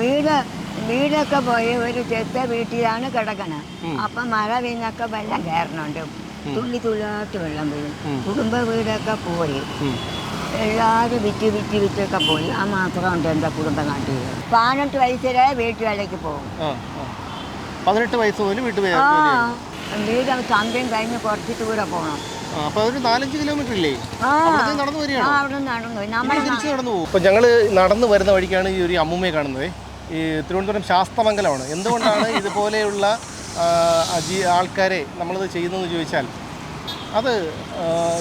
വീട് വീടൊക്കെ പോയി ഒരു ചെത്ത വീട്ടിലാണ് കിടക്കണത് അപ്പം മഴ വീണൊക്കെ വെള്ളം കയറണുണ്ട് തുള്ളി തുള്ളാട്ട് വെള്ളം വീഴും. കുടുംബ വീടൊക്കെ പോയി. എല്ലാവരും വിറ്റ് വിറ്റ് വിറ്റൊക്കെ പോയി. ആ മാത്രമുണ്ട് എന്റെ കുടുംബനാട്ടിൽ പതിനെട്ട് വയസ്സിലെ വീട്ടുവേലയ്ക്ക് പോകും. പതിനെട്ട് വയസ്സ് പോലും വീട്ടു ആ. വീട് ചന്തയും കഴിഞ്ഞ് കുറച്ച് ദൂരെ പോകണം ആ അവിടുന്ന് നടന്നു വരുന്ന വഴിക്കാണ് ഈ ഒരു അമ്മൂമ്മയെ കാണുന്നത്. ഈ തിരുവനന്തപുരം ശാസ്തമംഗലമാണ്. എന്തുകൊണ്ടാണ് ഇതുപോലെയുള്ള അജി ആൾക്കാരെ നമ്മളിത് ചെയ്യുന്നതെന്ന് ചോദിച്ചാൽ അത്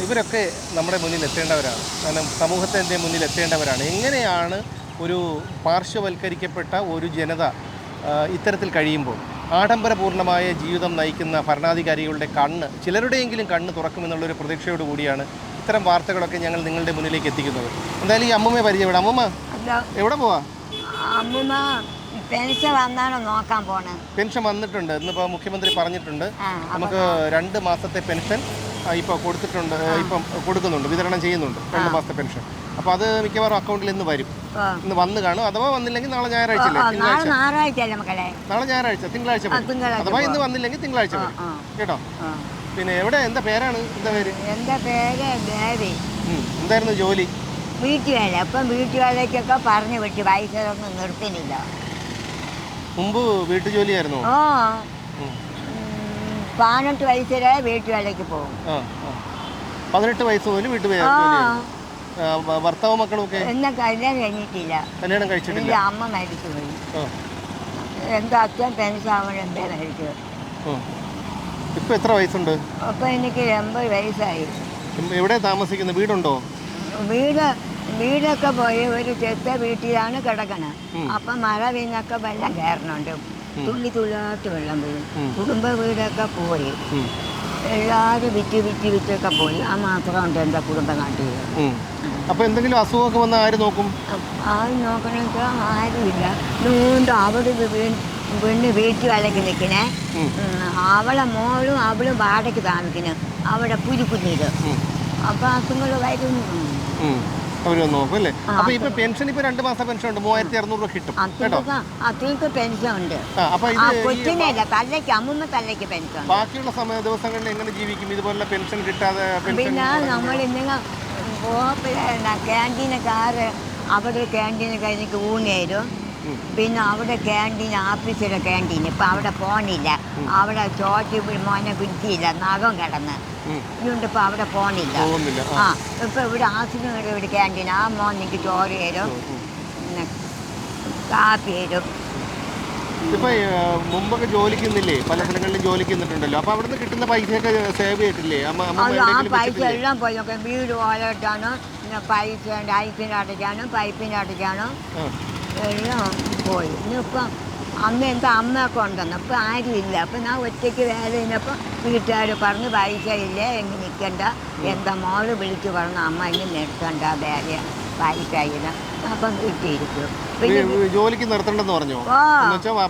ഇവരൊക്കെ നമ്മുടെ മുന്നിൽ എത്തേണ്ടവരാണ്. കാരണം സമൂഹത്തിന്റെ മുന്നിൽ എത്തേണ്ടവരാണ്. എങ്ങനെയാണ് ഒരു പാർശ്വവൽക്കരിക്കപ്പെട്ട ഒരു ജനത ഇത്തരത്തിൽ കഴിയുമ്പോൾ? ആഡംബരപൂർണമായ ജീവിതം നയിക്കുന്ന ഭരണാധികാരികളുടെ കണ്ണ് ചിലരുടെയെങ്കിലും കണ്ണ് തുറക്കുമെന്നുള്ളൊരു പ്രതീക്ഷയോട് കൂടിയാണ് ഇത്തരം വാർത്തകളൊക്കെ ഞങ്ങൾ നിങ്ങളുടെ മുന്നിലേക്ക് എത്തിക്കുന്നത്. എന്തായാലും ഈ അമ്മമ്മയെ പരിചയപ്പെടാം. അമ്മമ്മ എവിടെ പോവാ? അമ്മമ്മ പെൻഷൻ വന്നാണോ നോക്കാൻ പോണേ. പെൻഷൻ വന്നിട്ടുണ്ട്. ഇന്നിപ്പോ മുഖ്യമന്ത്രി പറഞ്ഞിട്ടുണ്ട്. നമുക്ക് രണ്ട് മാസത്തെ പെൻഷൻ ഇപ്പോൾ കൊടുത്തിട്ടുണ്ട് ഇപ്പം കൊടുക്കുന്നുണ്ട് വിതരണം ചെയ്യുന്നുണ്ട് രണ്ട് മാസത്തെ പെൻഷൻ. അപ്പോൾ അത് മിക്കവാറും അക്കൗണ്ടിൽ ഇന്ന് വരും. ഇന്ന് വന്ന് കാണും അഥവാ വന്നില്ലെങ്കിൽ നാളെ ഞായറാഴ്ച നാളെ ഞായറാഴ്ച തിങ്കളാഴ്ച ആ, അഥവാ ഇന്ന് വന്നില്ലെങ്കിൽ തിങ്കളാഴ്ച വരും. കേട്ടോ? പിന്നെ എവിടെ എന്താ പേരാണ്? എന്താ പേര്? എന്താ പേര്? എന്തായിരുന്നു ജോലി? വീട്ടുവേല. അപ്പം വീട്ടുവേലയ്ക്കൊക്കെ പറഞ്ഞു വിട്ടു. പൈസ ഒന്നും നിർത്തുന്നില്ല മുമ്പ് വീട്ടുജോലിയായിരുന്നു? ഓ ഉം. വയസ്സ് പതിനെട്ട് വയസ്സിലെ വീട്ടുവേലയ്ക്ക് പോകും. പതിനെട്ട് വയസ്സ് മുതൽ വീട്ടു ആ. ഭർത്താവ് മക്കളും ഒക്കെ എന്നെ കല്യാണം കഴിഞ്ഞിട്ടില്ല. കല്യാണം കഴിച്ചിട്ടില്ല? അമ്മ മരിച്ചു പോയി. എന്റെ എന്റെ അച്ഛൻ ആവണം എന്റെ മരിച്ചു. ഇപ്പൊ എത്ര വയസ്സുണ്ട്? അപ്പൊ എനിക്ക് എൺപത് വയസ്സായി. എവിടെ താമസിക്കുന്നത് വീടുണ്ടോ? വീട് വീടൊക്കെ പോയി ഒരു ചെത്ത വീട്ടിലാണ് കിടക്കണത് അപ്പം മഴ വീണൊക്കെ വെള്ളം കയറണുണ്ട് തുള്ളി തുള്ളാട്ട് വെള്ളം വീഴും. കുടുംബ വീടൊക്കെ പോയി. എല്ലാവരും വിറ്റ് വിറ്റ് വിറ്റൊക്കെ പോയി. ആ മാത്രമുണ്ട് എന്റെ കുടുംബം ഉം. അപ്പൊ എന്തെങ്കിലും അസുഖമൊക്കെ വന്നാൽ ആര് നോക്കും? ആരും നോക്കണമെങ്കിൽ ആരുമില്ല. നീണ്ട അവിടെ പെണ്ണ് വീട്ടിൽ വിലക്ക് നിൽക്കണേ. അവളെ മോളും അവളും വാടകയ്ക്ക് താമസിക്കണേ. അവിടെ പുരി പുരിയത് അപ്പോൾ അസുഖങ്ങൾ വരും. ഉം. അവർ വന്ന് നോക്കും അല്ലേ അപ്പൊ ഇപ്പൊ പെൻഷൻ ഇപ്പൊ രണ്ട് മാസം പെൻഷൻ ഉണ്ട് മൂവായിരത്തി അറുന്നൂറ് രൂപ കിട്ടും കേട്ടോ? അത്രയ്ക്ക് പെൻഷൻ ഉണ്ട്. ആ അപ്പൊ ആ ഇത് ഈ കൊച്ചിനല്ല തല്ലയ്ക്ക് അമ്മൂമ്മ തല്ലയ്ക്ക് പെൻഷൻ ബാക്കിയുള്ള സമയ ദിവസങ്ങളിൽ എങ്ങനെ ജീവിക്കും? ഇതുപോലെ പെൻഷൻ കിട്ടാതെ പിന്നെ നമ്മൾ പിന്നെ അവിടെ ക്യാന്റീൻ ആഫീസിലെ ക്യാന്റീൻ ഇപ്പം അവിടെ പോണില്ല. അവിടെ ചോറ്റി മോനെ പിടിച്ചില്ല. നഖം കിടന്ന്. ഇതുകൊണ്ട് ഇപ്പം അവിടെ പോണില്ല. പോകുന്നില്ല. ആ. ഇപ്പം ഇവിടെ ആസിനും ഇവിടെ ക്യാന്റീൻ ആ മോൻ എനിക്ക് ചോറ് തരും. കാപ്പി തരും. ഇപ്പൊ മുമ്പൊക്കെ ജോലിക്കുന്നില്ലേ? പല സ്ഥലങ്ങളിലും ജോലിക്ക് നിന്നിട്ടുണ്ടല്ലോ. അപ്പൊ അവിടുന്ന് കിട്ടുന്ന പൈസയൊക്കെ സേവ് ചെയ്തിട്ടില്ലേ? ആ പൈസ എല്ലാം പോയി നോക്കാം. വീട് ഓലട്ടാണ് പിന്നെ പൈസ ഐസിന് അടയ്ക്കാനും എല്ലാം പോയി. ഇന്നിപ്പം അമ്മ എന്താ അമ്മ കൊണ്ടുവന്നു. ഇപ്പം ആരുമില്ല. അപ്പം ഞാൻ ഒറ്റയ്ക്ക് വേല കഴിഞ്ഞപ്പോൾ വീട്ടുകാർ പറഞ്ഞ് പൈസ ഇല്ല എങ്കിൽ നിൽക്കണ്ട എന്താ മോൾ വിളിച്ച് പറഞ്ഞു അമ്മ എങ്ങനെ നിർത്തണ്ട വേല പൈസ ഇല്ല അപ്പം വീട്ടിലിരിക്കും. ജോലിക്ക് നിർത്തണ്ടെന്ന് പറഞ്ഞു?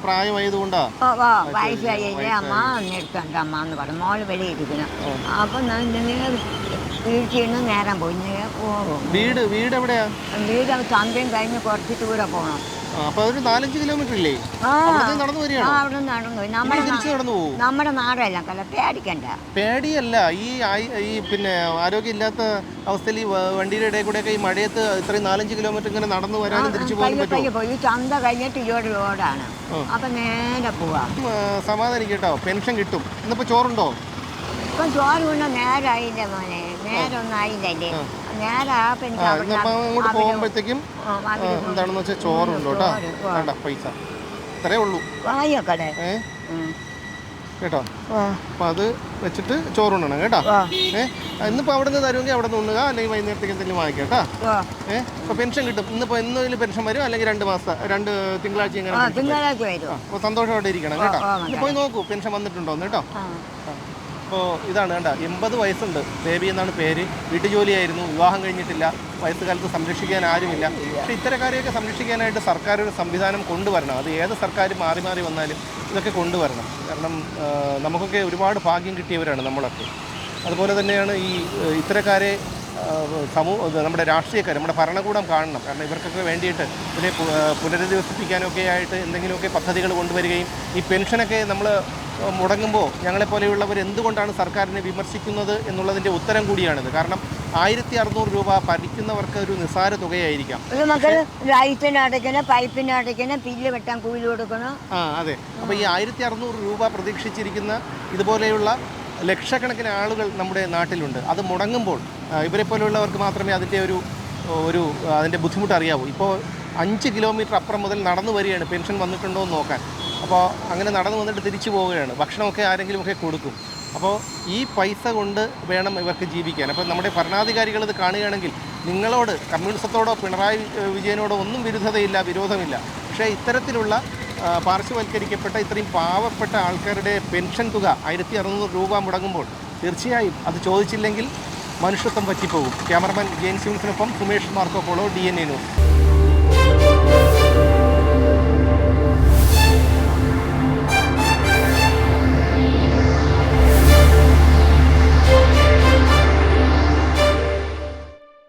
പ്രായമായതുകൊണ്ടാ. ഓ ഓ പൈസ ഇല്ലേ അമ്മ നിർത്തണ്ട അമ്മ എന്ന് പറഞ്ഞു. മോൾ വെളിയിരിക്കണം അപ്പം ഞാൻ ഇങ്ങനെ നേരെ പോയി. പോകും വീട് വീട് എവിടെയാ? വീട് ചന്തയും കഴിഞ്ഞ് കുറച്ച് ദൂരെ പോകണം അപ്പൊ അതൊരു നാലഞ്ച് കിലോമീറ്റർ ഇല്ലേ? നടന്നു ആ അവിടെ നടന്നു നമ്മുടെ തിരിച്ചു നടന്നു പോകും നമ്മുടെ നാടെല്ലാം കല പേടിക്കണ്ട. പേടിയല്ല ഈ ഈ പിന്നെ ആരോഗ്യമില്ലാത്ത അവസ്ഥയിൽ ഈ വണ്ടിയുടെ ഇടയിൽ കൂടെ ഈ മഴയത്ത് ഇത്രയും നാലഞ്ച് കിലോമീറ്റർ ഇങ്ങനെ നടന്നു വരാനും തിരിച്ചു പോകാൻ ഈ ചന്ത കഴിഞ്ഞിട്ട് ഇയോട് റോഡാണ് അപ്പൊ നേരെ പോവാം. ഉം, ആ, സമാധാനിക്ക് കേട്ടോ. പെൻഷൻ കിട്ടും. ഇന്നിപ്പോ ചോറുണ്ടോ? ഇപ്പം ചോറ് നേരായില്ല മോനെ. അങ്ങോട്ട് പോകുമ്പോഴത്തേക്കും എന്താണെന്ന് വെച്ചാൽ ചോറുണ്ട് കേട്ടോ. വേണ്ട പൈസ. ഇത്രേ ഉള്ളൂ. കേട്ടോ? അപ്പൊ അപ്പം അത് വെച്ചിട്ട് ചോറുണ്ടണം കേട്ടോ? ആ, ഇന്നിപ്പോ അവിടെ നിന്ന് തരുമെങ്കിൽ അവിടെ നിന്ന് ഉണ്ണുക അല്ലെങ്കിൽ വൈകുന്നേരത്തേക്ക് എന്തെങ്കിലും വാങ്ങിക്കാം കേട്ടോ? ആ. ഏ? പെൻഷൻ കിട്ടും. ഇന്നിപ്പോ എന്തെങ്കിലും പെൻഷൻ വരും അല്ലെങ്കിൽ രണ്ട് മാസം രണ്ട് തിങ്കളാഴ്ച ഇങ്ങനെ സന്തോഷമായിട്ട് ഇരിക്കണം കേട്ടോ? പോയി നോക്കൂ പെൻഷൻ വന്നിട്ടുണ്ടോന്ന് കേട്ടോ? അപ്പോൾ ഇതാണ് കണ്ട എൺപത് വയസ്സുണ്ട് ബേബി എന്നാണ് പേര്. വീട്ടുജോലിയായിരുന്നു വിവാഹം കഴിഞ്ഞിട്ടില്ല വയസ്സുകാലത്ത് സംരക്ഷിക്കാൻ ആരുമില്ല. പക്ഷെ ഇത്തരക്കാരെയൊക്കെ സംരക്ഷിക്കാനായിട്ട് സർക്കാർ ഒരു സംവിധാനം കൊണ്ടുവരണം. അത് ഏത് സർക്കാർ മാറി മാറി വന്നാലും ഇതൊക്കെ കൊണ്ടുവരണം. കാരണം നമുക്കൊക്കെ ഒരുപാട് ഭാഗ്യം കിട്ടിയവരാണ് നമ്മളൊക്കെ. അതുപോലെ തന്നെയാണ് ഈ ഇത്തരക്കാരെ സമൂഹ നമ്മുടെ രാഷ്ട്രീയക്കാർ നമ്മുടെ ഭരണകൂടം കാണണം. കാരണം ഇവർക്കൊക്കെ വേണ്ടിയിട്ട് ഇതിനെ പുനരധിവസിപ്പിക്കാനൊക്കെ ആയിട്ട് എന്തെങ്കിലുമൊക്കെ പദ്ധതികൾ കൊണ്ടുവരികയും ഈ പെൻഷനൊക്കെ നമ്മൾ മുടങ്ങുമ്പോൾ ഞങ്ങളെപ്പോലെയുള്ളവർ എന്തുകൊണ്ടാണ് സർക്കാരിനെ വിമർശിക്കുന്നത് എന്നുള്ളതിന്റെ ഉത്തരം കൂടിയാണിത്. കാരണം ആയിരത്തി അറുന്നൂറ് രൂപ ഭരിക്കുന്നവർക്ക് ഒരു നിസാര തുകയായിരിക്കാം. ലൈറ്റിന് അടയ്ക്കണം പൈപ്പിന് അടയ്ക്കണം പില്ല് വെട്ടാൻ കൂലി കൊടുക്കണം. ആ അതെ. അപ്പോൾ ഈ ആയിരത്തി അറുന്നൂറ് രൂപ പ്രതീക്ഷിച്ചിരിക്കുന്ന ഇതുപോലെയുള്ള ലക്ഷക്കണക്കിന് ആളുകൾ നമ്മുടെ നാട്ടിലുണ്ട്. അത് മുടങ്ങുമ്പോൾ ഇവരെ പോലെയുള്ളവർക്ക് മാത്രമേ അതിന്റെ ഒരു ഒരു അതിന്റെ ബുദ്ധിമുട്ട് അറിയാവൂ. ഇപ്പോൾ അഞ്ച് കിലോമീറ്റർ അപ്പുറം മുതൽ നടന്നു വരികയാണ്. പെൻഷൻ വന്നിട്ടുണ്ടോ എന്ന് നോക്കാൻ. അപ്പോൾ അങ്ങനെ നടന്നു വന്നിട്ട് തിരിച്ചു പോവുകയാണ്. ഭക്ഷണമൊക്കെ ആരെങ്കിലുമൊക്കെ കൊടുക്കും. അപ്പോൾ ഈ പൈസ കൊണ്ട് വേണം ഇവർക്ക് ജീവിക്കാൻ. അപ്പോൾ നമ്മുടെ ഭരണാധികാരികൾ ഇത് കാണുകയാണെങ്കിൽ നിങ്ങളോട് കമ്മ്യൂണിസത്തോടോ പിണറായി വിജയനോടോ ഒന്നും വിരുദ്ധതയില്ല വിരോധമില്ല. പക്ഷേ ഇത്തരത്തിലുള്ള പാർശ്വവൽക്കരിക്കപ്പെട്ട ഇത്രയും പാവപ്പെട്ട ആൾക്കാരുടെ പെൻഷൻ തുക ആയിരത്തി അറുന്നൂറ് രൂപ മുടങ്ങുമ്പോൾ തീർച്ചയായും അത് ചോദിച്ചില്ലെങ്കിൽ മനുഷ്യത്വം പറ്റിപ്പോകും. Cameraman Jain സിംസിനൊപ്പം Sumesh Marcopolo D N A news.